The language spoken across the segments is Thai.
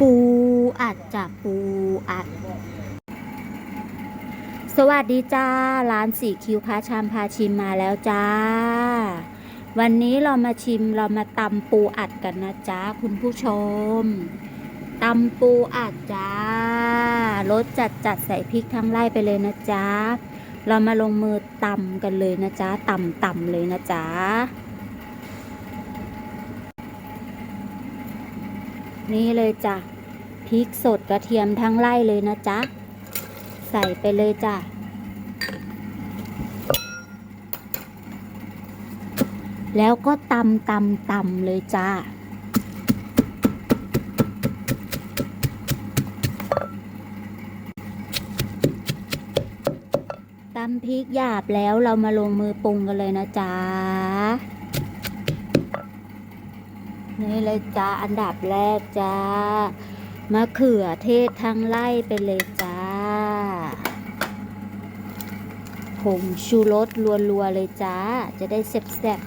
ปูอัดจ้ะปูอัด สวัสดีจ้า ร้านสีคิวพาชามพาชิมมาแล้วจ้า วันนี้เรามาชิมเรามาตำปูอัดกันนะจ้าคุณผู้ชมตำปูอัดจ้ารสจัดจัดใส่พริกทั้งไร่ไปเลยนะจ้าเรามาลงมือตำกันเลยนะจ้าตำตำเลยนะจ้านี่เลยจ้ะ พริกสดกระเทียมทั้งไร่เลยนะจ๊ะ ใส่ไปเลยจ้ะ แล้วก็ตำตำตำเลยจ้าตำพริกหยาบแล้วเรามาลงมือปรุงกันเลยนะจ๊ะนี่เลยจ้าอันดับแรกจ้า มะเขือเทศทั้งไล่ไปเลยจ้า ผงชูรสรัวๆเลยจ้า จะได้แซ่บ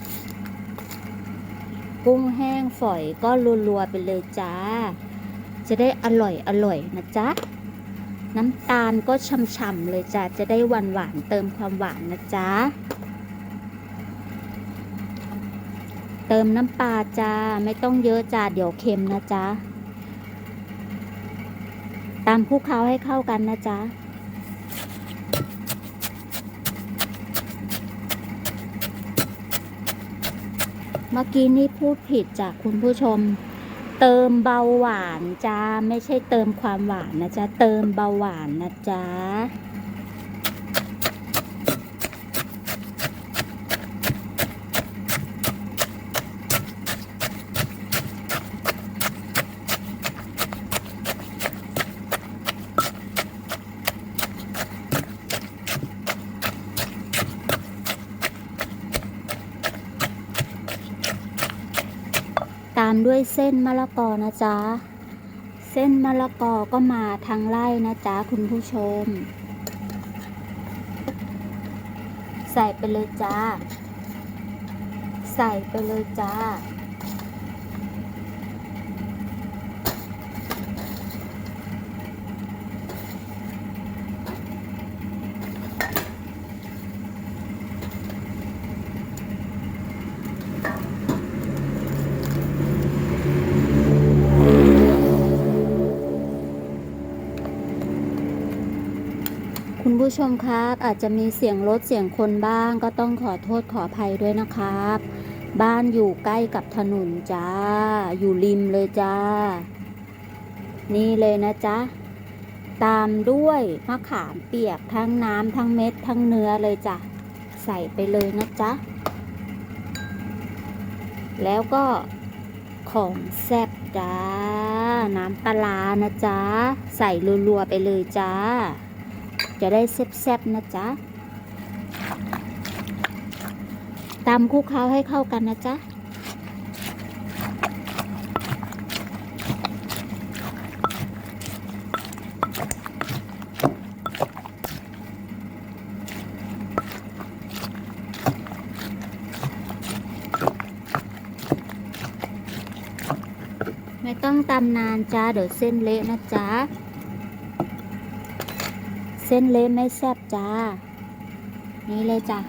ๆกุ้งแห้งฝอยก็รัวๆไปเลยจ้า จะได้อร่อยอร่อยนะจ๊ะ น้ำตาลก็ช่ำๆเลยจ้า จะได้หวานๆเติมความหวานนะจ๊ะ เติมน้ำปลาจ้า ไม่ต้องเยอะจ้า เดี๋ยวเค็มนะจ๊ะามคลุกเคล้าให้เข้ากันนะจ๊ะเมื่อกี้นี่พูดผิดจากคุณผู้ชม เติมเบาหวานจ้า ไม่ใช่เติมความหวานนะจ๊ะ เติมเบาหวานนะจ๊ะามด้วยเส้นมะละกอนะจ๊ะ เส้นมะละกอก็มาทางไล่นะจ๊ะคุณผู้ชม ใส่ไปเลยจ้า ใส่ไปเลยจ้า คุณผู้ชมครับอาจจะมีเสียงรถเสียงคนบ้าง ก็ต้องขอโทษขออภัยด้วยนะครับ บ้านอยู่ใกล้กับถนนจ้า อยู่ริมเลยจ้า นี่เลยนะจ๊ะ ตามด้วยมะขามเปียกทั้งน้ำทั้งเม็ดทั้งเนื้อเลยจ้ะ ใส่ไปเลยนะจ๊ะ แล้วก็ของแซ่บจ้า น้ำปลาร้านะจ๊ะ ใส่รัวๆไปเลยจ้า จะได้แซ่บๆนะจ๊ะตำคลุกเคล้าให้เข้ากันนะจ๊ะไม่ต้องตำนานจ้าเดี๋ยวเส้นเละนะจ๊ะ เส้นเละไม่แซ่บจ้า นี่เลยจ้ะ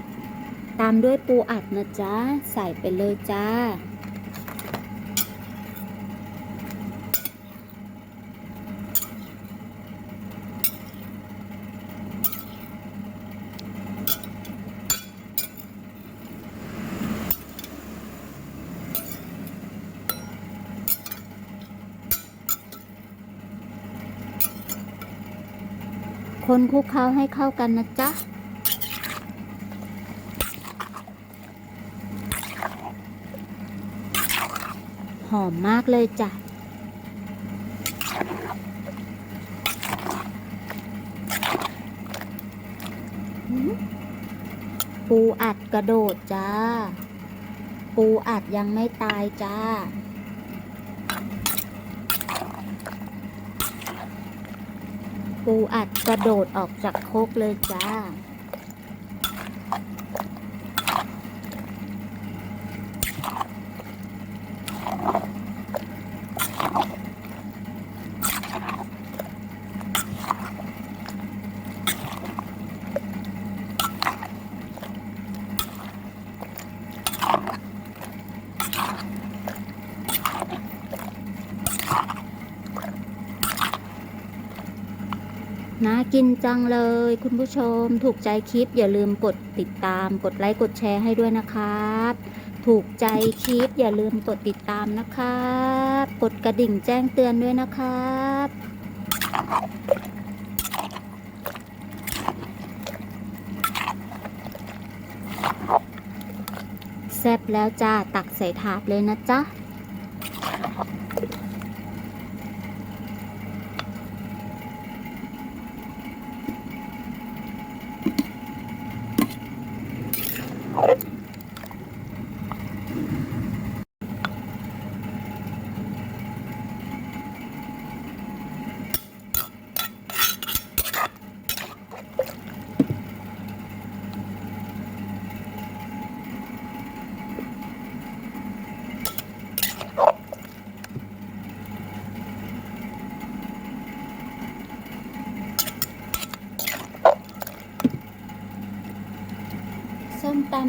ตามด้วยปูอัดนะจ๊ะใส่ไปเลยจ้า คนคลุกเคล้าให้เข้ากันนะจ๊ะ หอมมากเลยจ้ะปูอัดกระโดดจ้า ปูอัดยังไม่ตายจ้า ปูอัดกระโดดออกจากโคกเลยจ้า Thank you. น่ากินจังเลยคุณผู้ชม ถูกใจคลิปอย่าลืมกดติดตาม กดไลค์กดแชร์ให้ด้วยนะครับ ถูกใจคลิปอย่าลืมกดติดตามนะครับ กดกระดิ่งแจ้งเตือนด้วยนะครับแซ่บแล้วจ้าตักใส่ถาดเลยนะจ๊ะ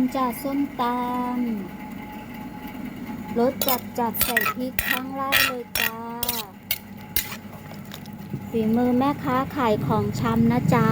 ำจ้าส้มตำรสจัดจัดใส่พริกข้างล่างเลยจ้าฝีมือแม่ค้าขายของชำนะจ๊ะ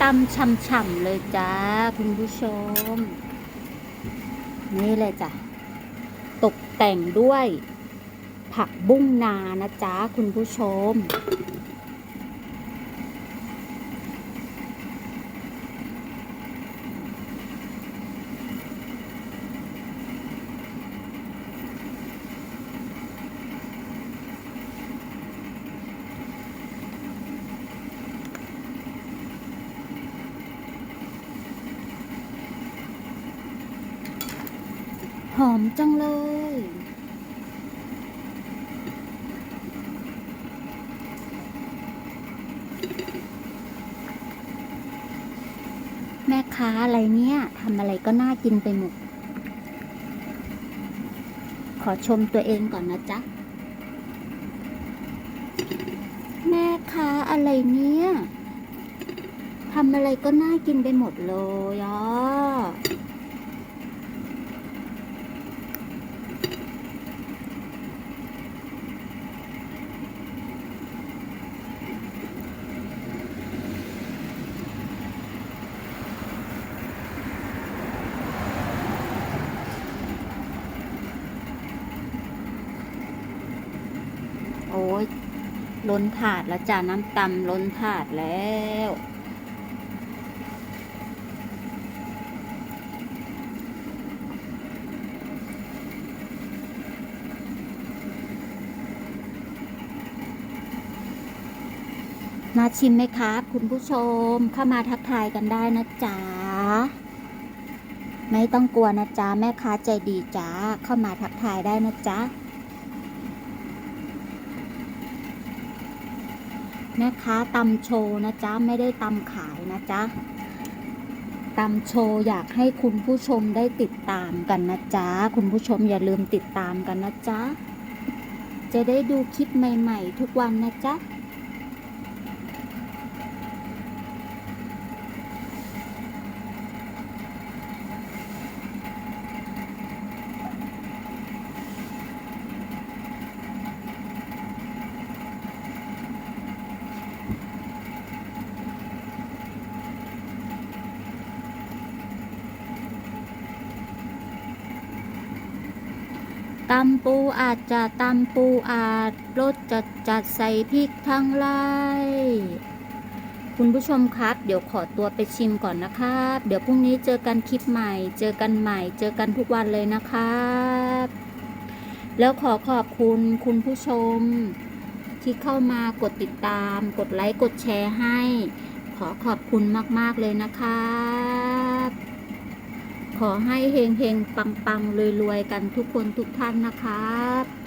ตำฉ่ำๆเลยจ้าคุณผู้ชม นี่เลยจ้ะ ตกแต่งด้วยผักบุ้งนานะจ๊ะคุณผู้ชม หอมจังเลย แม่ค้าอะไรเนี่ยทำอะไรก็น่ากินไปหมด ขอชมตัวเองก่อนนะจ๊ะ แม่ค้าอะไรเนี่ยทำอะไรก็น่ากินไปหมดเลยอะ โอ้ย ล้นถาดแล้วจ้าน้ำตำล้นถาดแล้วมาชิมไหมครับ คุณผู้ชมเข้ามาทักทายกันได้นะจ๊ะ ไม่ต้องกลัวนะจ๊ะ แม่ค้าใจดีจ้าเข้ามาทักทายได้นะจ๊ะ นะคะตำโชว์นะจ๊ะ ไม่ได้ตำขายนะจ๊ะตำโชว์อยากให้คุณผู้ชมได้ติดตามกันนะจ๊ะ คุณผู้ชมอย่าลืมติดตามกันนะจ๊ะ จะได้ดูคลิปใหม่ ๆ ทุกวันนะจ๊ะ น ตำปูอาจจะตำปูอาจรสจัดจัดใส่พริกทั้งไล่คุณผู้ชมครับ เดี๋ยวขอตัวไปชิมก่อนนะครับ เดี๋ยวพรุ่งนี้เจอกันคลิปใหม่ เจอกันใหม่ เจอกันทุกวันเลยนะครับ แล้วขอขอบคุณคุณผู้ชม ที่เข้ามากดติดตาม กดไลค์ กดแชร์ให้ ขอขอบคุณมาก ๆ เลยนะครับ ขอให้เฮงเฮงปังปังๆรวยๆกันทุกคนทุกท่านนะครับ